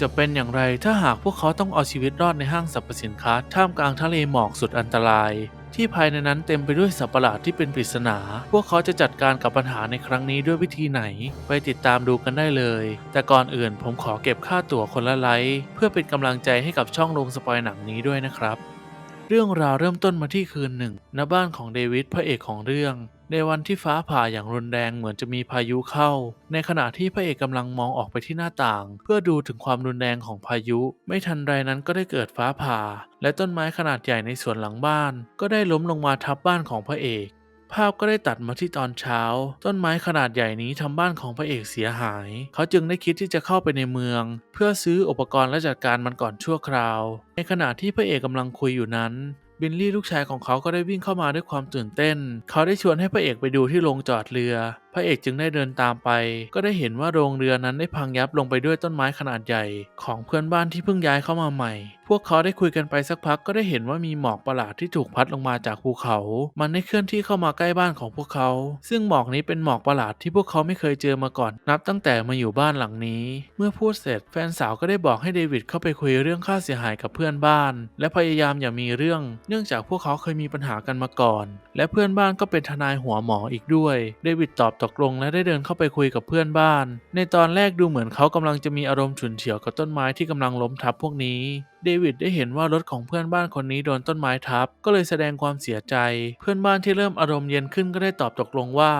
จะเป็นอย่างไรถ้าหากพวกเขาต้องเอาชีวิตรอดในห้างสรรพสินค้า ท่ามกลางทะเลหมอกสุดอันตราย ที่ภายในนั้นเต็มไปด้วยสัตว์ประหลาดที่เป็นปริศนา พวกเขาจะจัดการกับปัญหาในครั้งนี้ด้วยวิธีไหน ไปติดตามดูกันได้เลย แต่ก่อนอื่นผมขอเก็บค่าตั๋วคนละไลค์เพื่อเป็นกำลังใจให้กับช่องลงสปอยหนังนี้ด้วยนะครับ เรื่องราวเริ่มต้นมาที่คืนหนึ่งณบ้านของเดวิดพระเอกของเรื่อง ในวันที่ฟ้าผ่าอย่างรุนแรงเหมือนจะมีพายุเข้า ในขณะที่พระเอกกำลังมองออกไปที่หน้าต่าง เพื่อดูถึงความรุนแรงของพายุ ไม่ทันไรนั้นก็ได้เกิดฟ้าผ่า และต้นไม้ขนาดใหญ่ในสวนหลังบ้าน ก็ได้ล้มลงมาทับบ้านของพระเอก ภาพก็ได้ตัดมาที่ตอนเช้า ต้นไม้ขนาดใหญ่นี้ทำบ้านของพระเอกเสียหาย เขาจึงได้คิดที่จะเข้าไปในเมือง เพื่อซื้ออุปกรณ์และจัดการมันก่อนชั่วคราว ในขณะที่พระเอกกำลังคุยอยู่นั้น บิลลี่ลูกชายของเขาก็ได้วิ่งเข้ามาด้วยความตื่นเต้น เขาได้ชวนให้พระเอกไปดูที่โรงจอดเรือ พระเอกจึงได้เดินตามไป ก็ได้เห็นว่าโรงเรือนั้นได้พังยับลงไปด้วยต้นไม้ขนาดใหญ่ ของเพื่อนบ้านที่เพิ่งย้ายเข้ามาใหม่ พวกเขาได้คุยกันไปสักพักก็ได้เห็นว่ามีหมอกประหลาดที่ถูกพัดลงมาจากภูเขา มันได้เคลื่อนที่เข้ามาใกล้บ้านของพวกเขา ซึ่งหมอกนี้เป็นหมอกประหลาดที่พวกเขาไม่เคยเจอมาก่อน นับตั้งแต่มาอยู่บ้านหลังนี้ เมื่อพูดเสร็จแฟนสาวก็ได้บอกให้เดวิดเข้าไปคุยเรื่องค่าเสียหายกับเพื่อนบ้าน และพยายามอย่ามีเรื่อง เนื่องจากพวกเขาเคยมีปัญหากันมาก่อน และเพื่อนบ้านก็เป็นทนายหัวหมออีกด้วย เดวิดตอบตกลงและได้เดินเข้าไปคุยกับเพื่อนบ้าน ในตอนแรกดูเหมือนเขากำลังจะมีอารมณ์ฉุนเฉียวกับต้นไม้ที่กำลังล้มทับพวกนี้ เดวิดได้เห็นว่ารถของเพื่อนบ้านคนนี้โดนต้นไม้ทับ ก็เลยแสดงความเสียใจ เพื่อนบ้านที่เริ่มอารมณ์เย็นขึ้นก็ได้ตอบตกลงว่า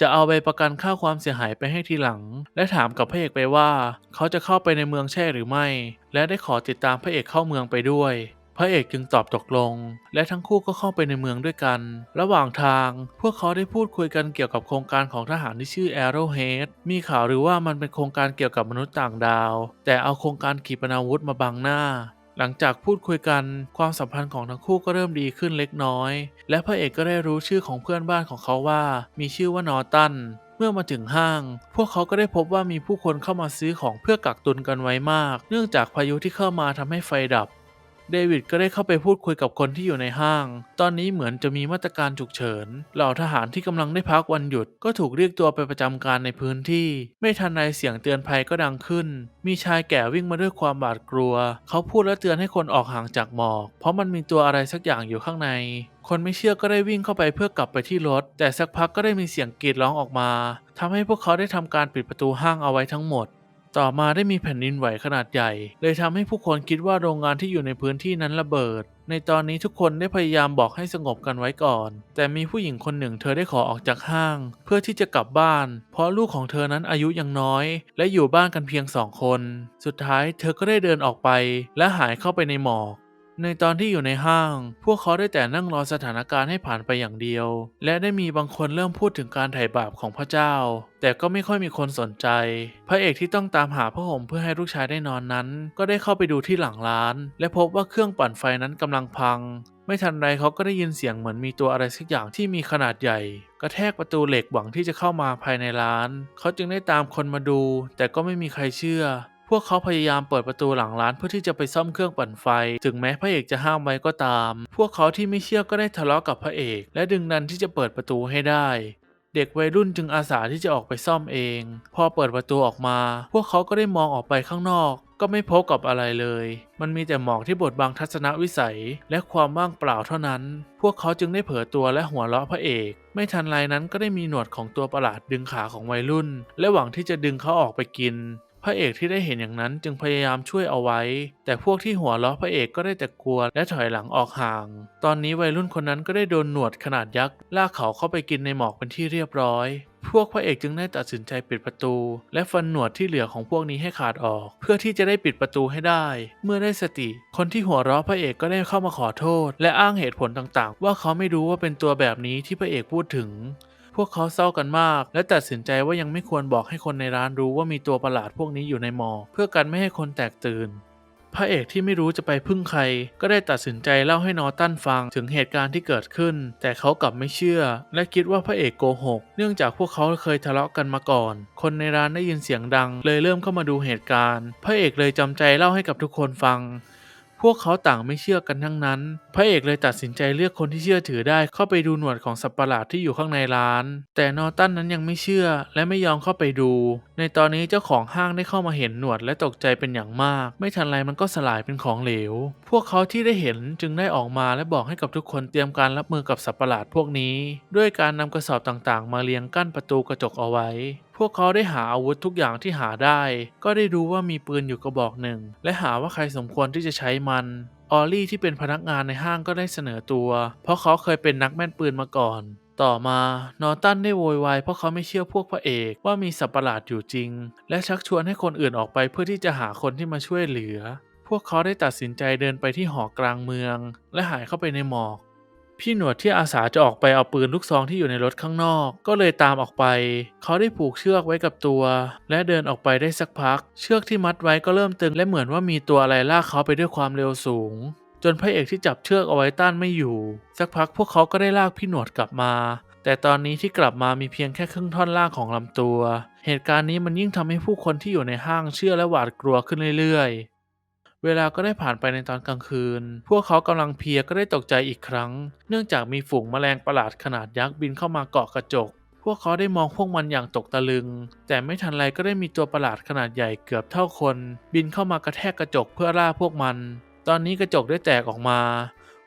จะเอาใบประกันค่าความเสียหายไปให้ทีหลัง และถามกับพระเอกไปว่า เขาจะเข้าไปในเมืองใช่หรือไม่ และได้ขอติดตามพระเอกเข้าเมืองไปด้วย พระเอกจึงตอบตกลง และทั้งคู่ก็เข้าไปในเมืองด้วยกัน ระหว่างทาง พวกเขาได้พูดคุยกันเกี่ยวกับโครงการของทหารที่ชื่อ Arrowhead มีข่าวหรือว่ามันเป็นโครงการเกี่ยวกับมนุษย์ต่างดาว แต่เอาโครงการขีปนาวุธมาบังหน้า หลังจากพูดคุยกัน ความสัมพันธ์ของทั้งคู่ก็เริ่มดีขึ้นเล็กน้อย และพระเอกก็ได้รู้ชื่อของเพื่อนบ้านของเขาว่า มีชื่อว่านอตันเมื่อมาถึงห้าง พวกเขาก็ได้พบว่ามีผู้คนเข้ามาซื้อของเพื่อกักตุนกันไว้มาก เนื่องจากพายุที่เข้ามาทำให้ไฟดับ เดวิดก็ได้เข้าไปพูดคุยกับคนที่อยู่ในห้าง ตอนนี้เหมือนจะมีมาตรการฉุกเฉิน เหล่าทหารที่กำลังได้พักวันหยุดก็ถูกเรียกตัวไปประจำการในพื้นที่ ไม่ทันไรเสียงเตือนภัยก็ดังขึ้น มีชายแก่วิ่งมาด้วยความบาดกลัว เขาพูดและเตือนให้คนออกห่างจากหมอก เพราะมันมีตัวอะไรสักอย่างอยู่ข้างในคนไม่เชื่อก็ได้วิ่งเข้าไปเพื่อกลับไปที่รถ แต่สักพักก็ได้มีเสียงกรีดร้องออกมาทำให้พวกเขาได้ทำการปิดประตูห้างเอาไว้ทั้งหมด ต่อมาได้มีแผ่นดินไหวขนาดใหญ่ เลยทำให้ผู้คนคิดว่าโรงงานที่อยู่ในพื้นที่นั้นระเบิด ในตอนนี้ทุกคนได้พยายามบอกให้สงบกันไว้ก่อน แต่มีผู้หญิงคนหนึ่งเธอได้ขอออกจากห้าง เพื่อที่จะกลับบ้าน เพราะลูกของเธอนั้นอายุยังน้อย และอยู่บ้านกันเพียงสองคน สุดท้ายเธอก็ได้เดินออกไป และหายเข้าไปในหมอก ในตอนที่อยู่ในห้าง พวกเขาได้แต่นั่งรอสถานการณ์ให้ผ่านไปอย่างเดียว และได้มีบางคนเริ่มพูดถึงการไถ่บาปของพระเจ้า แต่ก็ไม่ค่อยมีคนสนใจ พระเอกที่ต้องตามหาผ้าห่มเพื่อให้ลูกชายได้นอนนั้น ก็ได้เข้าไปดูที่หลังร้าน และพบว่าเครื่องปั่นไฟนั้นกำลังพัง ไม่ทันไรเขาก็ได้ยินเสียงเหมือนมีตัวอะไรสักอย่างที่มีขนาดใหญ่ กระแทกประตูเหล็กหวังที่จะเข้ามาภายในร้าน เขาจึงได้ตามคนมาดู แต่ก็ไม่มีใครเชื่อ พวกเขาพยายามเปิดประตูหลังร้านเพื่อที่จะไปซ่อมเครื่องปั่นไฟ ถึงแม้พระเอกจะห้ามไว้ก็ตาม พวกเขาที่ไม่เชื่อก็ได้ทะเลาะกับพระเอก และดึงดันที่จะเปิดประตูให้ได้ เด็กวัยรุ่นจึงอาสาที่จะออกไปซ่อมเอง พอเปิดประตูออกมา พวกเขาก็ได้มองออกไปข้างนอก ก็ไม่พบกับอะไรเลย มันมีแต่หมอกที่บดบังทัศนวิสัย และความว่างเปล่าเท่านั้น พวกเขาจึงได้เผลอตัวและหัวเราะพระเอก ไม่ทันไรนั้นก็ได้มีหนวดของตัวประหลาดดึงขาของวัยรุ่น และหวังที่จะดึงเขาออกไปกิน พระเอกที่ได้เห็นอย่างนั้นจึงพยายามช่วยเอาไว้ แต่พวกที่หัวเราะพระเอกก็ได้แต่กลัวและถอยหลังออกห่าง ตอนนี้วัยรุ่นคนนั้นก็ได้โดนหนวดขนาดยักษ์ลากเขาเข้าไปกินในหมอกเป็นที่เรียบร้อย พวกพระเอกจึงได้ตัดสินใจปิดประตู และฟันหนวดที่เหลือของพวกนี้ให้ขาดออก เพื่อที่จะได้ปิดประตูให้ได้ เมื่อได้สติ คนที่หัวเราะพระเอกก็ได้เข้ามาขอโทษ และอ้างเหตุผลต่างๆ ว่าเขาไม่รู้ว่าเป็นตัวแบบนี้ที่พระเอกพูดถึง พวกเขาเศร้ากันมาก และตัดสินใจว่ายังไม่ควรบอกให้คนในร้านรู้ว่ามีตัวประหลาดพวกนี้อยู่ในมอ เพื่อกันไม่ให้คนแตกตื่น พระเอกที่ไม่รู้จะไปพึ่งใคร ก็ได้ตัดสินใจเล่าให้นอตันฟังถึงเหตุการณ์ที่เกิดขึ้น แต่เขากลับไม่เชื่อ และคิดว่าพระเอกโกหก เนื่องจากพวกเขาเคยทะเลาะกันมาก่อน คนในร้านได้ยินเสียงดัง เลยเริ่มเข้ามาดูเหตุการณ์ พระเอกเลยจำใจเล่าให้กับทุกคนฟัง พวกเขาต่างไม่เชื่อกันทั้งนั้น พระเอกเลยตัดสินใจเลือกคนที่เชื่อถือได้เข้าไปดูหนวดของสัตว์ประหลาดที่อยู่ข้างในร้าน แต่นอตันนั้นยังไม่เชื่อและไม่ยอมเข้าไปดู ในตอนนี้เจ้าของห้างได้เข้ามาเห็นหนวดและตกใจเป็นอย่างมาก ไม่ทันไรมันก็สลายเป็นของเหลว พวกเขาที่ได้เห็นจึงได้ออกมาและบอกให้กับทุกคนเตรียมการรับมือกับสัตว์ประหลาดพวกนี้ ด้วยการนำกระสอบต่างๆ มาเรียงกั้นประตูกระจกเอาไว้ พวกเขาได้หาอาวุธทุกอย่างที่หาได้ ก็ได้รู้ว่ามีปืนอยู่กระบอกหนึ่ง และหาว่าใครสมควรที่จะใช้มันออลลี่ที่เป็นพนักงานในห้างก็ได้เสนอตัว เพราะเขาเคยเป็นนักแม่นปืนมาก่อน ต่อมานอร์ตันได้โวยวายเพราะเขาไม่เชื่อพวกพระเอกว่ามีสัตว์ประหลาดอยู่จริง และชักชวนให้คนอื่นออกไปเพื่อที่จะหาคนที่มาช่วยเหลือ พวกเขาได้ตัดสินใจเดินไปที่หอกลางเมือง และหายเข้าไปในหมอก พี่หนวดที่อาสาจะออกไปเอาปืนลูกซองที่อยู่ในรถข้างนอก ก็เลยตามออกไป เขาได้ผูกเชือกไว้กับตัว และเดินออกไปได้สักพัก เชือกที่มัดไว้ก็เริ่มตึงและเหมือนว่ามีตัวอะไรลากเขาไปด้วยความเร็วสูง จนพระเอกที่จับเชือกเอาไว้ต้านไม่อยู่ สักพักพวกเขาก็ได้ลากพี่หนวดกลับมา แต่ตอนนี้ที่กลับมามีเพียงแค่ครึ่งท่อนล่างของลำตัว เหตุการณ์นี้มันยิ่งทำให้ผู้คนที่อยู่ในห้างเชื่อและหวาดกลัวขึ้นเรื่อยๆ เวลาก็ได้ผ่านไปในตอนกลางคืน พวกเขากำลังเพลียก็ได้ตกใจอีกครั้ง เนื่องจากมีฝูงแมลงประหลาดขนาดยักษ์บินเข้ามาเกาะกระจก พวกเขาได้มองพวกมันอย่างตกตะลึง แต่ไม่ทันไรก็ได้มีตัวประหลาดขนาดใหญ่เกือบเท่าคน บินเข้ามากระแทกกระจกเพื่อล่าพวกมัน ตอนนี้กระจกได้แตกออกมา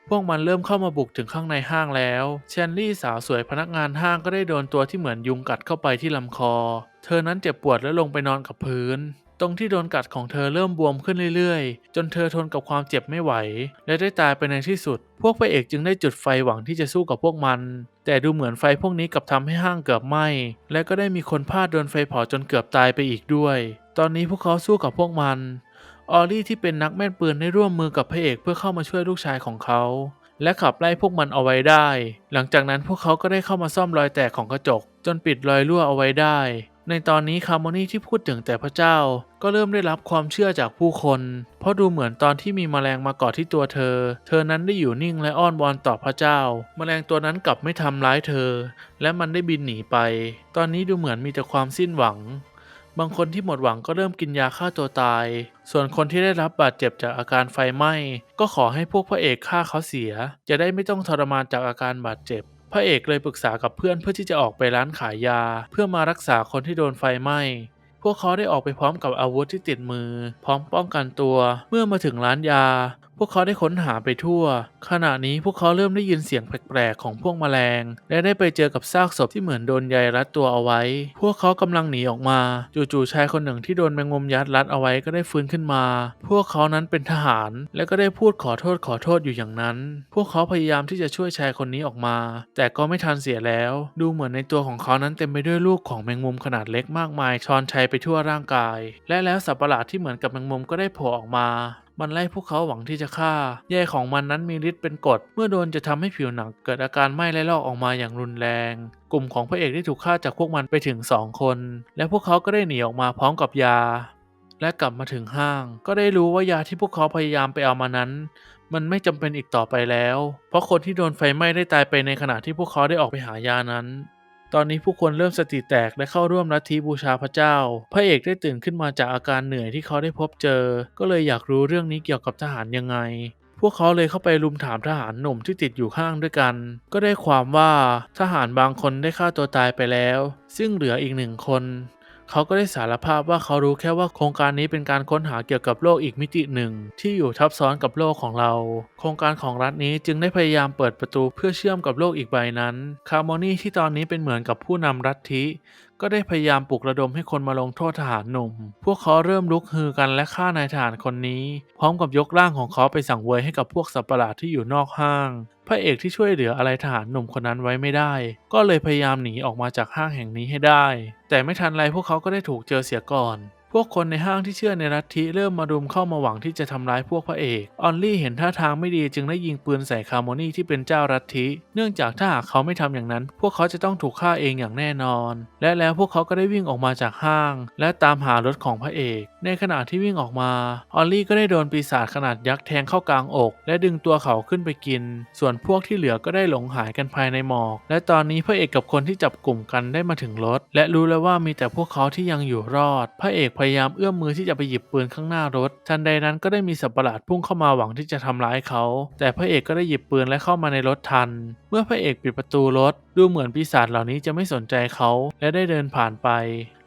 พวกมันเริ่มเข้ามาบุกถึงข้างในห้างแล้วแชนลี่สาวสวยพนักงานห้างก็ได้โดนตัวที่เหมือนยุงกัดเข้าไปที่ลำคอ เธอนั้นเจ็บปวดและลงไปนอนกับพื้น ตรงที่โดนกัดของเธอเริ่มบวมขึ้นเรื่อยๆ จนเธอทนกับความเจ็บไม่ไหว และได้ตายไปในที่สุด พวกพระเอกจึงได้จุดไฟหวังที่จะสู้กับพวกมัน แต่ดูเหมือนไฟพวกนี้กลับทำให้ห้างเกือบไหม้ และก็ได้มีคนพลาดโดนไฟเผาจนเกือบตายไปอีกด้วย ตอนนี้พวกเขาสู้กับพวกมัน ออลลี่ที่เป็นนักแม่นปืนได้ร่วมมือกับพระเอกเพื่อเข้ามาช่วยลูกชายของเขาและขับไล่พวกมันเอาไว้ได้ หลังจากนั้นพวกเขาก็ได้เข้ามาซ่อมรอยแตกของกระจก จนปิดรอยรั่วเอาไว้ได้ ในตอนนี้คาร์โมนีที่พูดถึงแต่พระเจ้า ก็เริ่มได้รับความเชื่อจากผู้คน เพราะดูเหมือนตอนที่มีแมลงมาเกาะที่ตัวเธอ เธอนั้นได้อยู่นิ่งและอ้อนวอนต่อพระเจ้าแมลงตัวนั้นกลับไม่ทำร้ายเธอ และมันได้บินหนีไป ตอนนี้ดูเหมือนมีแต่ความสิ้นหวัง บางคนที่หมดหวังก็เริ่มกินยาฆ่าตัวตาย ส่วนคนที่ได้รับบาดเจ็บจากอาการไฟไหม้ ก็ขอให้พวกพระเอกฆ่าเขาเสีย จะได้ไม่ต้องทรมานจากอาการบาดเจ็บ พระเอกเลยปรึกษากับเพื่อนเพื่อที่จะออกไปร้านขายยา เพื่อมารักษาคนที่โดนไฟไหม้พวกเขาได้ออกไปพร้อมกับอาวุธที่ติดมือ พร้อมป้องกันตัว เมื่อมาถึงร้านยา วกเขาได้ค้นหาไปทั่ว ขณะนี้พวกเขาเริ่มได้ยินเสียงแปลกๆของพวกแมลง และได้ไปเจอกับซากศพที่เหมือนโดนใยรัดตัวเอาไว้ พวกเขากำลังหนีออกมา จู่ๆชายคนหนึ่งที่โดนแมงมุมยัดรัดเอาไว้ก็ได้ฟื้นขึ้นมา พวกเขานั้นเป็นทหาร และก็ได้พูดขอโทษขอโทษอยู่อย่างนั้น พวกเขาพยายามที่จะช่วยชายคนนี้ออกมา แต่ก็ไม่ทันเสียแล้ว ดูเหมือนในตัวของเขานั้นเต็มไปด้วยลูกของแมงมุมขนาดเล็กมากมายชอนชัยไปทั่วร่างกาย และแล้วสัตว์ประหลาดที่เหมือนกับแมงมุมก็ได้โผล่ออกมา มันไล่พวกเขาหวังที่จะฆ่าใยของมันนั้นมีฤทธิ์เป็นกรดเมื่อโดนจะทำให้ผิวหนังเกิดอาการไหม้และลอกออกมาอย่างรุนแรง กลุ่มของพระเอกได้ถูกฆ่าจากพวกมันไปถึง2คน และพวกเขาก็ได้หนีออกมาพร้อมกับยา และกลับมาถึงห้าง ก็ได้รู้ว่ายาที่พวกเขาพยายามไปเอามานั้น มันไม่จำเป็นอีกต่อไปแล้ว เพราะคนที่โดนไฟไหม้ได้ตายไปในขณะที่พวกเขาได้ออกไปหายานั้น ตอนนี้ผู้คนเริ่มสติแตกและเข้าร่วมลัทธิบูชาพระเจ้า พระเอกได้ตื่นขึ้นมาจากอาการเหนื่อยที่เขาได้พบเจอ ก็เลยอยากรู้เรื่องนี้เกี่ยวกับทหารยังไงพวกเขาเลยเข้าไปลุมถามทหารหนุ่มที่ติดอยู่ข้างด้วยกัน ก็ได้ความว่าทหารบางคนได้ฆ่าตัวตายไปแล้ว ซึ่งเหลืออีกหนึ่งคน เขาก็ได้สารภาพว่าเขารู้แค่ว่าโครงการนี้เป็นการค้นหาเกี่ยวกับโลกอีกมิติหนึ่ง ที่อยู่ทับซ้อนกับโลกของเรา โครงการของรัฐนี้จึงได้พยายามเปิดประตูเพื่อเชื่อมกับโลกอีกใบนั้น คาร์โมนีที่ตอนนี้เป็นเหมือนกับผู้นำรัฐทิ ก็ได้พยายามปลุกระดมให้คนมาลงโทษทหารหนุ่ม พวกเขาเริ่มลุกฮือกันและฆ่านายทหารคนนี้ พร้อมกับยกร่างของเขาไปสั่งเวยให้กับพวกสัตว์ประหลาดที่อยู่นอกห้าง พระเอกที่ช่วยเหลืออะไรทหารหนุ่มคนนั้นไว้ไม่ได้ ก็เลยพยายามหนีออกมาจากห้างแห่งนี้ให้ได้ แต่ไม่ทันไรพวกเขาก็ได้ถูกเจอเสียก่อน พวกคนในห้างที่เชื่อในลัทธิเริ่มมารุมเข้ามาหวังที่จะทำร้ายพวกพระเอกออนลี่เห็นท่าทางไม่ดีจึงได้ยิงปืนใส่คาร์โมนีที่เป็นเจ้าลัทธิเนื่องจากถ้าหากเขาไม่ทำอย่างนั้น พวกเขาจะต้องถูกฆ่าเองอย่างแน่นอน และแล้วพวกเขาก็ได้วิ่งออกมาจากห้าง และตามหารถของพระเอก ในขณะที่วิ่งออกมาออลลี่ก็ได้โดนปีศาจขนาดยักษ์แทงเข้ากลางอก และดึงตัวเขาขึ้นไปกิน ส่วนพวกที่เหลือก็ได้หลงหายกันภายในหมอก และตอนนี้พระเอกกับคนที่จับกลุ่มกันได้มาถึงรถ และรู้แล้วว่ามีแต่พวกเขาที่ยังอยู่รอด พระเอกพยายามเอื้อมมือที่จะไปหยิบปืนข้างหน้ารถ ทันใดนั้นก็ได้มีสัตว์ประหลาดพุ่งเข้ามาหวังที่จะทำร้ายเขา แต่พระเอกก็ได้หยิบปืนและเข้ามาในรถทัน เมื่อพระเอกปิดประตูรถ ดูเหมือนปีศาจเหล่านี้จะไม่สนใจเขา และได้เดินผ่านไป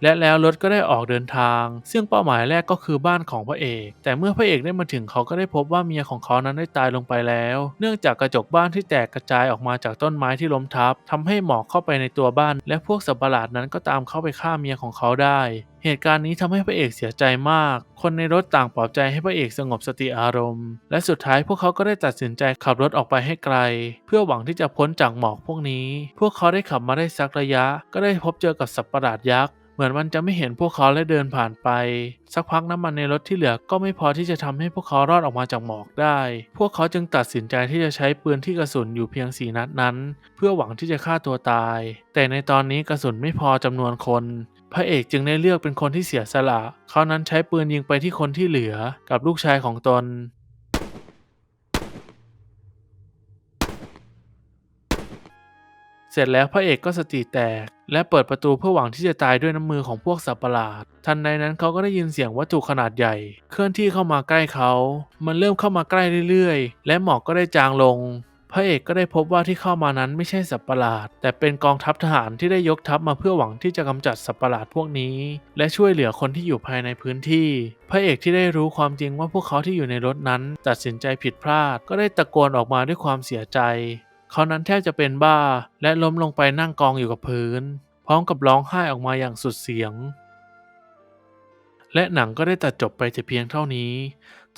และแล้วรถก็ได้ออกเดินทาง ซึ่งเป้าหมายแรกก็คือบ้านของพระเอก แต่เมื่อพระเอกได้มาถึงเขาก็ได้พบว่าเมียของเขานั้นได้ตายลงไปแล้ว เนื่องจากกระจกบ้านที่แตกกระจายออกมาจากต้นไม้ที่ล้มทับทำให้หมอกเข้าไปในตัวบ้าน และพวกสัตว์ประหลาดนั้นก็ตามเข้าไปฆ่าเมียของเขาได้เหตุการณ์นี้ทำให้พระเอกเสียใจมาก คนในรถต่างปลอบใจให้พระเอกสงบสติอารมณ์ และสุดท้ายพวกเขาก็ได้ตัดสินใจขับรถออกไปให้ไกล เพื่อหวังที่จะพ้นจากหมอกพวกนี้ พวกเขาได้ขับมาได้สักระยะ ก็ได้พบเจอกับสัตว์ประหลาดยักษ์ เหมือนมันจะไม่เห็นพวกเขาและเดินผ่านไป สักพักน้ำมันในรถที่เหลือก็ไม่พอที่จะทำให้พวกเขารอดออกมาจากหมอกได้ พวกเขาจึงตัดสินใจที่จะใช้ปืนที่กระสุนอยู่เพียงสีนัดนั้น เพื่อหวังที่จะฆ่าตัวตาย แต่ในตอนนี้กระสุนไม่พอจำนวนคน พระเอกจึงได้เลือกเป็นคนที่เสียสละ เขานั้นใช้ปืนยิงไปที่คนที่เหลือกับลูกชายของตน เสร็จแล้วพระเอกก็สติแตก และเปิดประตูเพื่อหวังที่จะตายด้วยน้ำมือของพวกสัตว์ประหลาด ทันใดนั้นเขาก็ได้ยินเสียงวัตถุขนาดใหญ่ เคลื่อนที่เข้ามาใกล้เขา มันเริ่มเข้ามาใกล้เรื่อยๆ และหมอกก็ได้จางลง พระเอกก็ได้พบว่าที่เข้ามานั้นไม่ใช่สัตว์ประหลาด แต่เป็นกองทัพทหารที่ได้ยกทัพมาเพื่อหวังที่จะกำจัดสัตว์ประหลาดพวกนี้ และช่วยเหลือคนที่อยู่ภายในพื้นที่ พระเอกที่ได้รู้ความจริงว่าพวกเขาที่อยู่ในรถนั้น ตัดสินใจผิดพลาด ก็ได้ตะโกนออกมาด้วยความเสียใจ เขานั้นแทบจะเป็นบ้าและล้มลงไปนั่งกองอยู่กับพื้น พร้อมกับร้องไห้ออกมาอย่างสุดเสียง และหนังก็ได้ตัดจบไปแต่เพียงเท่านี้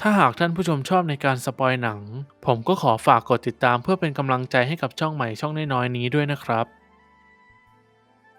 ถ้าหากท่านผู้ชมชอบในการสปอยหนัง ผมก็ขอฝากกดติดตามเพื่อเป็นกำลังใจให้กับช่องใหม่ช่องน้อยๆนี้ด้วยนะครับ